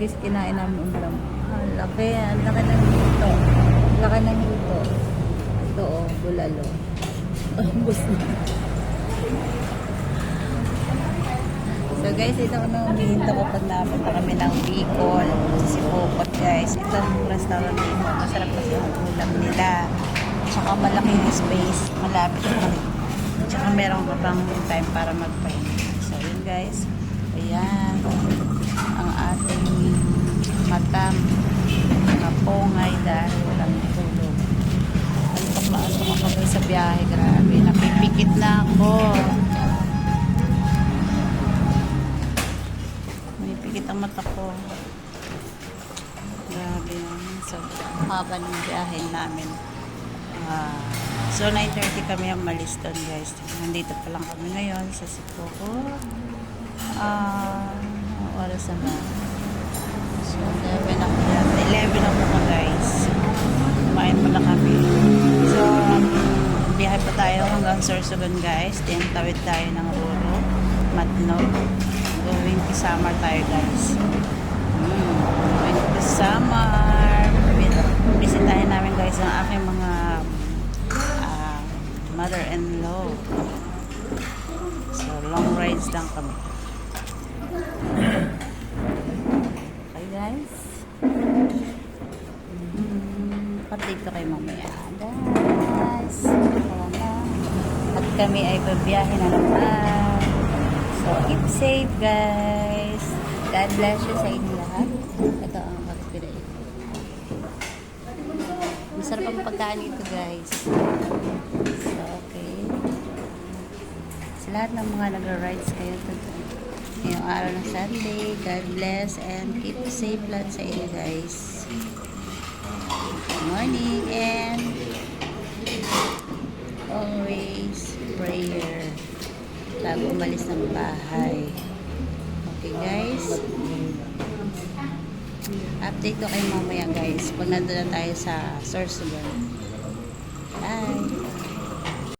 guys kinain namin ulam. Ang laki, ang laki ng luto. Ang laki ng luto. Ito oh, bulalo. Ang na. So guys, ito na umihinto ko pag napunta kami ng Bicol. Si Popot guys. Ito ang restaurant dito. Masarap kasi ang ulam nila. Tsaka malaki yung space. Malapit kami. Tsaka meron ka pang time para magpahinga. So yun guys. Ayan. Napongay dahil walang tulog. Antok na antok ako guys sa biyahe. Grabe. Napipikit na ako. Pinipikit ang mata ko. Grabe. So, haba ng biyahe namin. Ah, so, 9.30 kami ang malis doon, guys. Nandito pa lang kami ngayon sa Sipoko. Ah, ang oras na ba? So, 11 ako yan. 11 ako pa, guys. Kumain pala kami. So, biyahe pa hanggang Sorsogon, guys. Then, tawid tayo ng Ruro, Matnog. Going to Samar tayo, guys. Mm, going to Samar. Bisitahin namin, guys, ang aking mga ah, mother-in-law. So, long rides lang kami. Okay, guys. Mm, update ko kayo mamaya. Guys, kami ay babiyahe na naman. So, keep safe, guys. God bless you sa inyo lahat. Ito ang kakipira Masarap ang pagkain ito, guys. So, okay. Sa lahat ng mga nagra-rides kayo ito, ngayong araw ng Sunday, God bless and keep safe lahat sa inyo, guys. Good morning and always prayer bago umalis ng bahay. Okay, guys? Update ko kayo mamaya, guys, pag nandun na tayo sa Sorsogon. Bye!